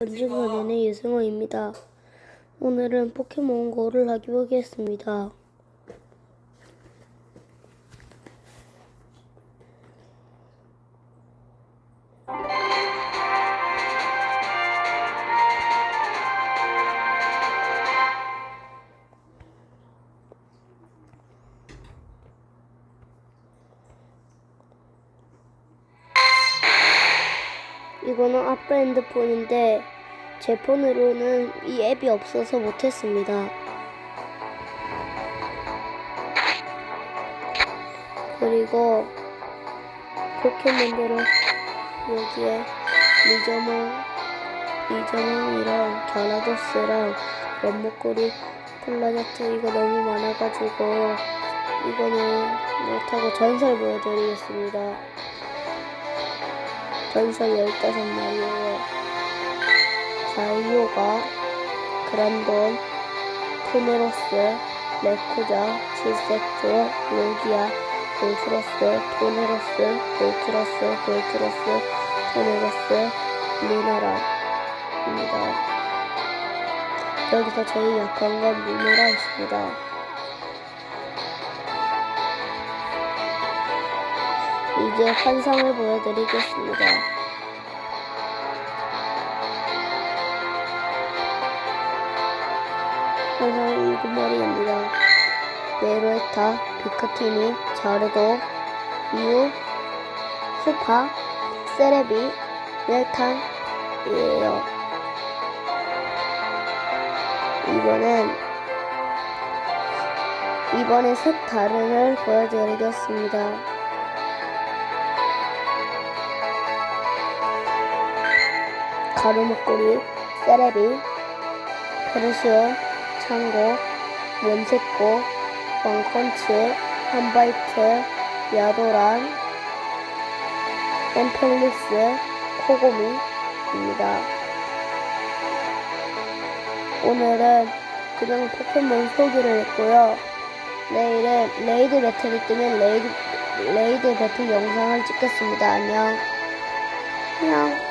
번지번에는 유승호입니다. 오늘은 포켓몬고를 하기 보겠습니다. 이거는 아빠 핸드폰인데 제 폰으로는 이 앱이 없어서 못했습니다. 그리고 포켓몬들은 여기에 리저몽, 리저몽이랑 갸라도스랑 런목고리, 플라자트 이거 너무 많아가지고 이거는 못하고 전설 보여드리겠습니다. 전설 15마리예요. 자이오가, 그란돈, 토네로스, 레코자, 질색조, 로기아, 볼트러스, 토네로스, 볼트러스, 볼트러스, 토네로스, 루나라입니다. 여기서 제일 약한 건 루나라입니다. 이제 환상을 보여드리겠습니다. 환상은 일곱 마리입니다. 네로에타, 비카티니, 자르도, 미우, 수파, 세레비, 멜탄이에요. 이번엔 이번엔 색 다른을 보여드리겠습니다. 가루목걸이, 세레비, 페르시온, 창고, 염색고, 왕컨치, 한바이트, 야도란, 엠펠리스, 코고미입니다. 오늘은 그냥 포켓몬 소개를 했고요. 내일은 레이드 배틀이 뜨면 레이드, 레이드 배틀 영상을 찍겠습니다. 안녕. 안녕.